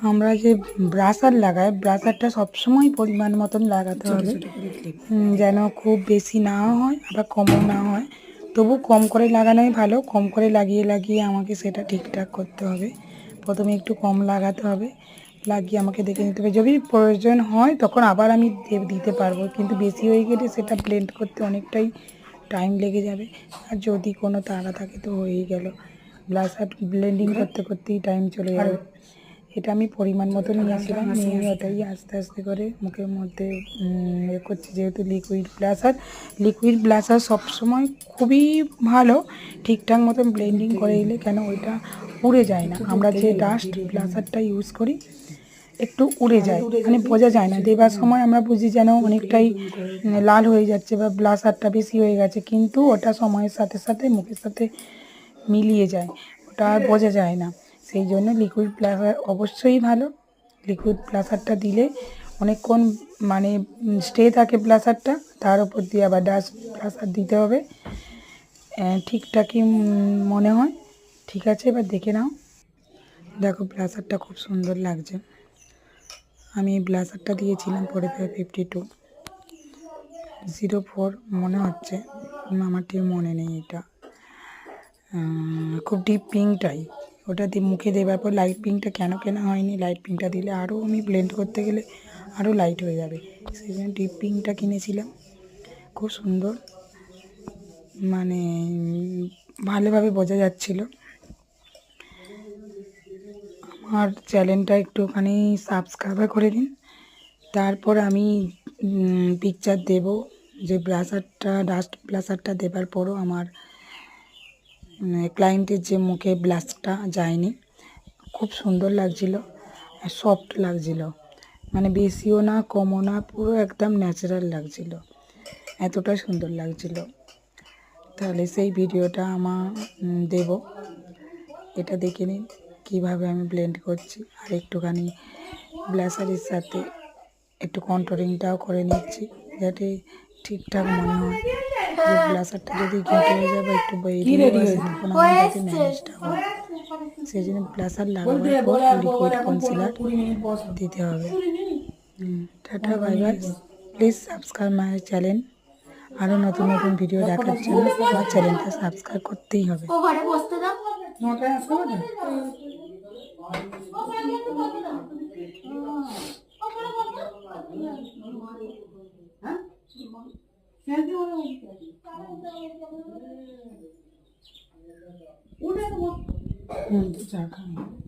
আমরা যে ব্রাশার লাগাই ব্রাশারটা সবসময় পরিমাণ মতন লাগাতে হবে। যেন খুব বেশি না হয় আবার কমও না হয়। তবু কম করে লাগানোই ভালো কম করে লাগিয়ে লাগিয়ে আমাকে সেটা ঠিকঠাক করতে হবে। প্রথমে একটু কম লাগাতে হবে লাগিয়ে আমাকে দেখে নিতে হবে। যদি প্রয়োজন হয় তখন আবার আমি দিতে পারব। কিন্তু বেশি হয়ে গেলে সেটা ব্লেন্ড করতে অনেকটাই টাইম লেগে যাবে। আর যদি কোনো তাড়া থাকে তো হয়েই গেল। ব্লাসার ব্লেন্ডিং করতে করতেই টাইম চলে যাবে। এটা আমি পরিমাণ মতো নিয়েছিলাম নিয়ে ওটাই আস্তে আস্তে করে মুখের মধ্যে এ করছি যেহেতু লিকুইড ব্লাসার লিকুইড ব্লাসার সবসময় খুবই ভালো ঠিকঠাক মতন ব্লেন্ডিং করে দিলে কেন ওইটা উড়ে যায় না। আমরা যে ডাস্ট ব্লাসারটা ইউজ করি একটু উড়ে যায় মানে বোঝা যায় না। দেবার সময় আমরা বুঝি যেন অনেকটাই লাল হয়ে যাচ্ছে বা ব্লাসারটা বেশি হয়ে গেছে কিন্তু ওটা সময়ের সাথে সাথে মুখের সাথে মিলিয়ে যায়। ওটা আর বোঝা যায় না। সেই জন্য লিকুইড প্লাসার অবশ্যই ভালো। লিকুইড প্লাসারটা দিলে অনেকক্ষণ মানে স্টে থাকে প্লাসারটা তার উপর দিয়ে আবার ডাস্ট প্লাসার দিতে হবে। ঠিকঠাকই মনে হয়। ঠিক আছে, এবার দেখে নাও। দেখো ব্লাসারটা খুব সুন্দর লাগছে। আমি এই ব্লাসারটা দিয়েছিলাম পরে ফিফটি টু জিরো ফোর মনে হচ্ছে, আমার ঠিক মনে নেই এটা। খুব ডিপ পিঙ্কটাই ওটা দিয়ে মুখে দেওয়ার পর লাইট পিঙ্কটা কেন কেনা হয়নি? লাইট পিঙ্কটা দিলে আরও আমি ব্লেন্ড করতে গেলে আরও লাইট হয়ে যাবে। সেই জন্য ডিপ পিঙ্কটা কিনেছিলাম। খুব সুন্দর। মানে ভালোভাবে বোঝা যাচ্ছিল। আমার চ্যানেলটা একটুখানি সাবস্ক্রাইব করে দিন। তারপর আমি পিকচার দেব। যে ব্লাসারটা ডাস্ট ব্লাসারটা দেবার পরও আমার ক্লায়েন্টের যে মুখে ব্লাশটা যায়নি, খুব সুন্দর লাগছিল সফট লাগছিল। মানে বেশিও না, কমও না, পুরো একদম ন্যাচারাল লাগছিল। এতটা সুন্দর লাগছিল। তাহলে সেই ভিডিওটা আমার দেব। এটা দেখে নিন, কীভাবে আমি ব্লেন্ড করছি, আর একটুখানি ব্লাসারের সাথে একটু কন্ট্রোলিংটাও করে নিচ্ছি, যাতে ঠিকঠাক মনে হয়। যে ব্লাসারটা যদি ঘেঁটে হয়ে যায় বা একটু বেরিয়ে আসে তখন আমার যাতে ম্যানেজটা হয় সেই জন্য ব্লাসার লাগাবার পর লিকুইড কনসিলার দিতে হবে হুম, tata bye bye please subscribe my channel আরও নতুন নতুন ভিডিও দেখার জন্য আমার চ্যানেলটা সাবস্ক্রাইব করতেই হবে 개개월하고 올해도 막. 응, 잘가.